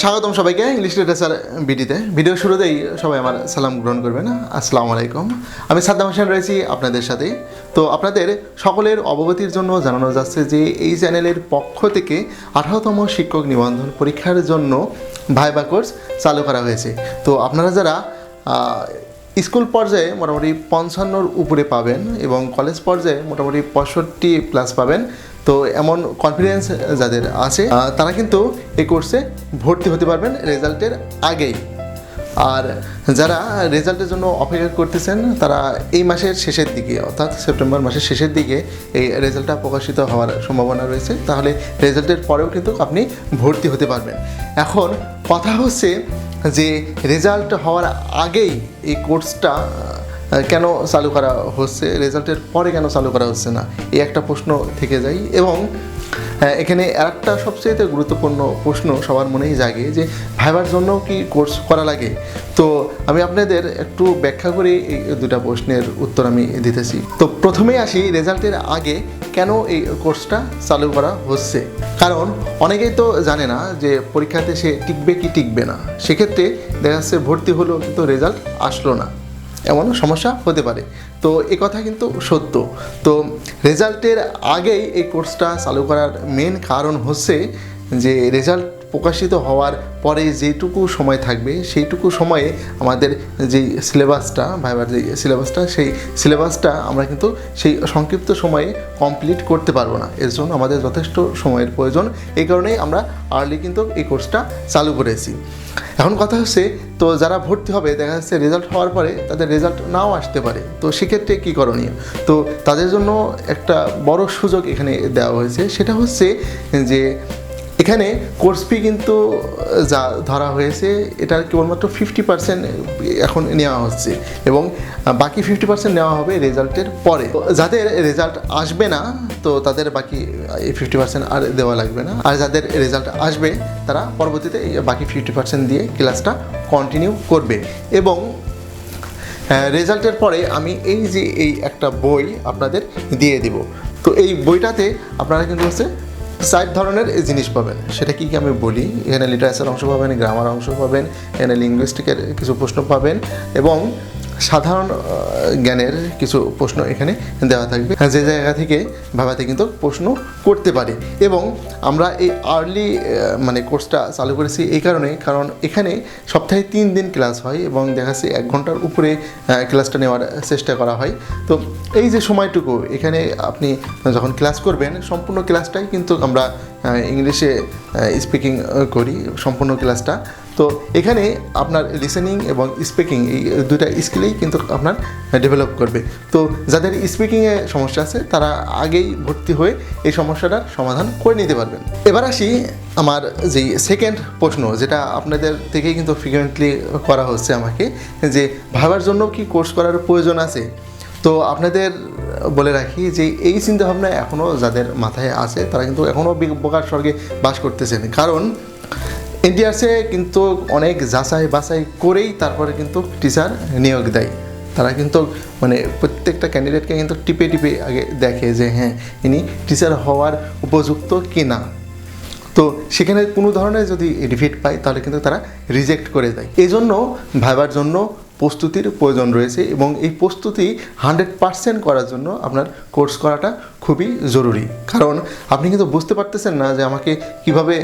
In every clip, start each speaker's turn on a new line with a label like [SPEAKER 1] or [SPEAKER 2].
[SPEAKER 1] স্বাগতম সবাইকে English literature বিডিতে video শুরুতেই সবাই আমার সালাম গ্রহণ করবেন। আসসালামু আলাইকুম। আমি সাদ্দাম হোসেন রয়েছি আপনাদের সাথে তো আপনাদের সকলের অবগতির জন্য জানানো যাচ্ছে যে এই চ্যানেলের পক্ষ থেকে আঠারোতম শিক্ষক নিবন্ধন পরীক্ষার জন্য ভাইবা কোর্স চালু করা হয়েছে। তো আপনারা যারা স্কুল পর্যায়ে মোটামুটি পঞ্চান্নর উপরে পাবেন এবং কলেজ পর্যায়ে মোটামুটি পঁয়ষট্টি প্লাস পাবেন তো এমন কনফিডেন্স যাদের আছে তারা কিন্তু এই কোর্সে ভর্তি হতে পারবেন রেজাল্টের আগেই। আর যারা রেজাল্টের জন্য অপেক্ষা করতেছেন, তারা এই মাসের শেষের দিকে, অর্থাৎ সেপ্টেম্বর মাসের শেষের দিকে এই রেজাল্টটা প্রকাশিত হওয়ার সম্ভাবনা রয়েছে। তাহলে রেজাল্টের পরেও কিন্তু আপনি ভর্তি হতে পারবেন। এখন কথা হচ্ছে যে রেজাল্ট হওয়ার আগেই এই কোর্সটা কেন চালু করা হচ্ছে? রেজাল্টের পরে কেন চালু করা হচ্ছে না? এই একটা প্রশ্ন থেকে যায় এবং এখানে আরেকটা সবচেয়ে গুরুত্বপূর্ণ প্রশ্ন সবার মনেই জাগে যে ভাইবার জন্য কি কোর্স করা লাগে? তো আমি আপনাদের একটু ব্যাখ্যা করে এই দুটা প্রশ্নের উত্তর আমি দিতেছি। তো প্রথমেই আসি রেজাল্টের আগে কেন এই কোর্সটা চালু করা হচ্ছে? কারণ অনেকেই তো জানে না যে পরীক্ষাতে সে টিকবে কি টিকবে না। সেক্ষেত্রে দেখা যাচ্ছে ভর্তি হলো কিন্তু রেজাল্ট আসলো না। এমন সমস্যা হতে পারে। তো এ কথা কিন্তু সত্য। তো রেজাল্টের আগেই এই কোর্সটা চালু করার মেন কারণ হচ্ছে যে রেজাল্ট প্রকাশিত হওয়ার পরে যেটুকু সময় থাকবে, সেইটুকু সময়ে আমাদের যেই সিলেবাসটা, ভাইবার যে সিলেবাসটা, সেই সিলেবাসটা আমরা কিন্তু সেই সংক্ষিপ্ত সময়ে কমপ্লিট করতে পারব না। এর জন্য আমাদের যথেষ্ট সময়ের প্রয়োজন। এই কারণেই আমরা আর্লি কিন্তু এই কোর্সটা চালু করেছি। এখন কথা হচ্ছে, তো যারা ভর্তি হবে, দেখা যাচ্ছে রেজাল্ট হওয়ার পরে তাদের রেজাল্ট নাও আসতে পারে। তো সেক্ষেত্রে কী করণীয়? তো তাদের জন্য একটা বড় সুযোগ এখানে দেওয়া হয়েছে। সেটা হচ্ছে যে এখানে কোর্স ফি কিন্তু যা ধরা হয়েছে এটার কেবলমাত্র ফিফটি পার্সেন্ট এখন নেওয়া হচ্ছে এবং বাকি ফিফটি পার্সেন্ট নেওয়া হবে রেজাল্টের পরে। যাদের রেজাল্ট আসবে না, তো তাদের বাকি ফিফটি পার্সেন্ট আর দেওয়া লাগবে না। আর যাদের রেজাল্ট আসবে, তারা পরবর্তীতে বাকি ফিফটি পার্সেন্ট দিয়ে ক্লাসটা কন্টিনিউ করবে। এবং রেজাল্টের পরে আমি এই যে, এই একটা বই আপনাদের দিয়ে দিব। তো এই বইটাতে আপনারা কিন্তু হচ্ছে চার ধরনের জিনিস পাবেন। সেটা কি কি আমি বলি? এখানে লিটারেচার অংশ পাবেন গ্রামার অংশ পাবেন, এখানে লিঙ্গুইস্টিকের কিছু প্রশ্ন পাবেন এবং সাধারণ জ্ঞানের কিছু প্রশ্ন এখানে দেওয়া থাকবে। যে জায়গা থেকে ভাবাতে কিন্তু প্রশ্ন করতে পারে। এবং আমরা এই আর্লি মানে কোর্সটা চালু করেছি এই কারণে, কারণ এখানে সপ্তাহে তিন দিন ক্লাস হয় এবং দেখা যাচ্ছে এক ঘণ্টার উপরে ক্লাসটা নেওয়ার চেষ্টা করা হয়। তো এই যে সময়টুকু, এখানে আপনি যখন ক্লাস করবেন, সম্পূর্ণ ক্লাসটাই কিন্তু আমরা ইংলিশে স্পিকিং করি। সম্পূর্ণ ক্লাসটা তো এখানে আপনার লিসেনিং এবং স্পিকিং এই দুটা স্কিলেই কিন্তু আপনার ডেভেলপ করবে। তো যাদের স্পিকিংয়ে সমস্যা আছে, তারা আগেই ভর্তি হয়ে এই সমস্যাটার সমাধান করে নিতে পারবেন। এবার আসি আমার যেই সেকেন্ড প্রশ্ন, যেটা আপনাদের থেকেই কিন্তু ফ্রিকুয়েন্টলি করা হচ্ছে আমাকে, যে ভাবার জন্য কি কোর্স করার প্রয়োজন আছে? তো আপনাদের বলে রাখি যে এই চিন্তাভাবনা এখনও যাদের মাথায় আছে, তারা কিন্তু এখনও বোকার স্বর্গে বাস করতেছেন। কারণ এনটিআরসে কিন্তু অনেক যাচাই বাছাই করেই তারপরে কিন্তু টিচার নিয়োগ দেয়। তারা কিন্তু মানে প্রত্যেকটা ক্যান্ডিডেটকে কিন্তু টিপে টিপে আগে দেখে যে হ্যাঁ ইনি টিচার হওয়ার উপযুক্ত কি না তো সেখানে কোনো ধরনের যদি রিফিট পায় তাহলে কিন্তু তারা রিজেক্ট করে দেয়। এই জন্য ভাবার জন্য প্রস্তুতির প্রয়োজন রয়েছে এবং এই প্রস্তুতি হান্ড্রেড পারসেন্ট করার জন্য আপনার কোর্স করাটা খুবই জরুরি। কারণ আপনি কিন্তু বুঝতে পারতেছেন না যে আমাকে কীভাবে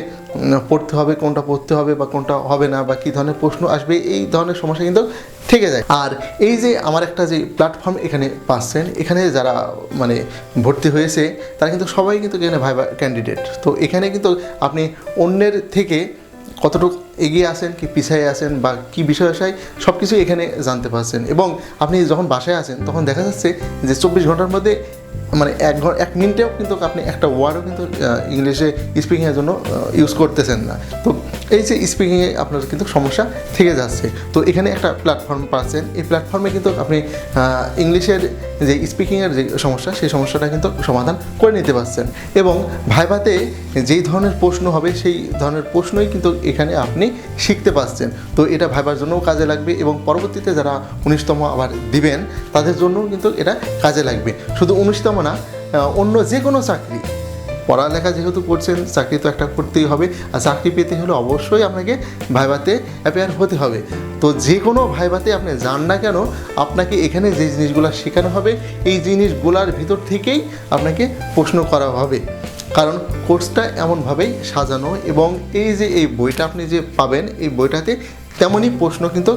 [SPEAKER 1] পড়তে হবে, কোনটা পড়তে হবে বা কোনটা হবে না বা কী ধরনের প্রশ্ন আসবে, এই ধরনের সমস্যা কিন্তু থেকে যায়। আর এই যে আমার একটা যে প্ল্যাটফর্ম এখানে পাচ্ছেন, এখানে যারা মানে ভর্তি হয়েছে, তারা কিন্তু সবাই কিন্তু এখানে ভাইবা ক্যান্ডিডেট তো এখানে কিন্তু আপনি অন্যের থেকে কতটুকু এগিয়ে আছেন, কি পিছিয়ে আসেন বা কি বিষয় আসায় সব কিছুই এখানে জানতে পারছেন। এবং আপনি যখন বাসায় আছেন, তখন দেখা যাচ্ছে যে চব্বিশ ঘণ্টার মধ্যে মানে এক ঘর এক মিনিটেও কিন্তু আপনি একটা ওয়ার্ডও কিন্তু ইংলিশে স্পিকিংয়ের জন্য ইউজ করতেছেন না। তো এই যে স্পিকিংয়ে আপনার কিন্তু সমস্যা থেকে যাচ্ছে। তো এখানে একটা প্ল্যাটফর্ম পাচ্ছেন। এই প্ল্যাটফর্মে কিন্তু আপনি ইংলিশের যে স্পিকিংয়ের যে সমস্যা, সেই সমস্যাটা কিন্তু সমাধান করে নিতে পারছেন। এবং ভাইভাতে যেই ধরনের প্রশ্ন হবে, সেই ধরনের প্রশ্নই কিন্তু এখানে আপনি শিখতে পারছেন। তো এটা ভাইবার জন্যও কাজে লাগবে এবং পরবর্তীতে যারা উনিশতম আবার দিবেন, তাদের জন্যও কিন্তু এটা কাজে লাগবে। শুধু উনিশতম না অন্য যে কোনো চাকরি পড়ালেখা যেহেতু করছেন, চাকরি তো একটা করতেই হবে। আর চাকরি পেতে হলে অবশ্যই আপনাকে ভাইভাতে অ্যাপেয়ার হতে হবে। তো যে কোনো ভাইভাতে আপনি যান না কেন, আপনাকে এখানে যে জিনিসগুলো শেখানো হবে, এই জিনিসগুলোর ভিতর থেকেই আপনাকে প্রশ্ন করা হবে। কারণ কোর্সটা এমনভাবেই সাজানো এবং এই যে এই বইটা আপনি যে পাবেন, এই বইটাতে তেমনই প্রশ্ন কিন্তু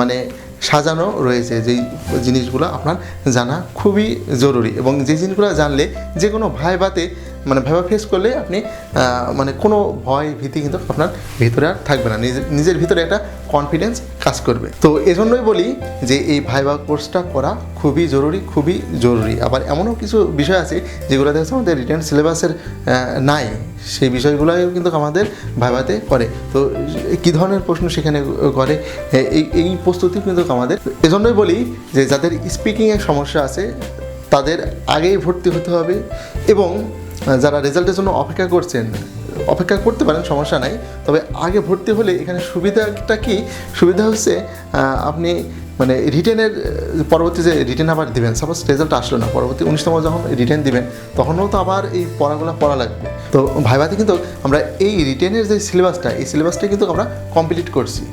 [SPEAKER 1] মানে সাজানো রয়েছে যেই জিনিসগুলো আপনার জানা খুবই জরুরি। এবং যে জিনিসগুলো জানলে যে কোনো ভাইবাতে মানে ভাইবা ফেস করলে আপনি মানে কোনো ভয় ভীতি কিন্তু আপনার ভিতরে আর থাকবে না। নিজের নিজের ভিতরে একটা কনফিডেন্স কাজ করবে। তো এজন্যই বলি যে এই ভাইবা কোর্সটা করা খুবই জরুরি খুবই জরুরি। আবার এমনও কিছু বিষয় আছে যেগুলো দেখা যাচ্ছে আমাদের রিটার্ন সিলেবাসের নাই। সেই বিষয়গুলোও কিন্তু আমাদের ভাইভাতে করে। তো কী ধরনের প্রশ্ন সেখানে করে এই এই প্রস্তুতি কিন্তু আমাদের। এজন্যই বলি যে যাদের স্পিকিংয়ের সমস্যা আছে, তাদের আগেই ভর্তি হতে হবে এবং যারা রেজাল্টের জন্য অপেক্ষা করছেন, অপেক্ষা করতে পারেন, সমস্যা নাই। তবে আগে ভর্তি হলে এখানে সুবিধাটা কি? সুবিধা হচ্ছে আপনি মানে রিটেনের পরবর্তী যে রিটেন আবার দিবেন। সাপোজ রেজাল্ট আসলো না, পরবর্তী উনিশতম যখন রিটেন দিবেন, তখনও তো আবার এই পড়াগুলো পড়া লাগবে। তো ভাইভাতে কিন্তু আমরা এই রিটেনের যে সিলেবাসটা এই সিলেবাসটা কিন্তু আমরা কমপ্লিট করছি।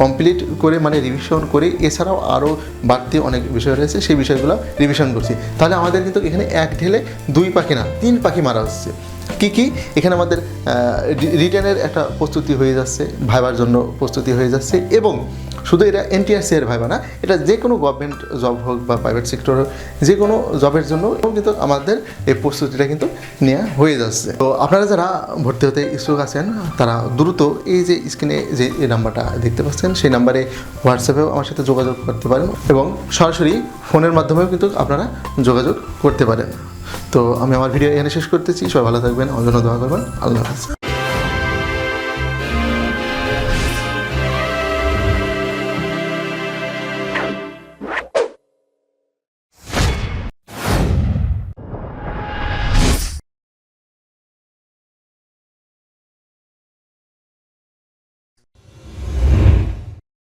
[SPEAKER 1] কমপ্লিট করে মানে রিভিশন করে, এছাড়াও আরও বাড়তি অনেক বিষয় রয়েছে, সেই বিষয়গুলো রিভিশন করছি। তাহলে আমাদের কিন্তু এখানে এক ঢেলে দুই পাখি না, তিন পাখি মারা হচ্ছে। কী কী? এখানে আমাদের রিটার্নের একটা প্রস্তুতি হয়ে যাচ্ছে, ভাইবার জন্য প্রস্তুতি হয়ে যাচ্ছে, এবং শুধু এটা এনটিআরসি এর ভাইবা না, এটা যে কোনো গভর্নমেন্ট জব হোক বা প্রাইভেট সেক্টর হোক যে কোনো জবের জন্য কিন্তু আমাদের এই প্রস্তুতিটা কিন্তু নেওয়া হয়ে যাচ্ছে। তো আপনারা যারা ভর্তি হতে ইচ্ছুক আছেন, তারা দ্রুত এই যে স্ক্রিনে যে এই নাম্বারটা দেখতে পাচ্ছেন, সেই নাম্বারে হোয়াটসঅ্যাপেও আমার সাথে যোগাযোগ করতে পারেন এবং সরাসরি ফোনের মাধ্যমেও কিন্তু আপনারা যোগাযোগ করতে পারেন। তো আমি আমার ভিডিও এখানে শেষ করতেছি, সবাই ভালো থাকবেন আমার জন্য দোয়া করবেন, আল্লাহ হাফেজ।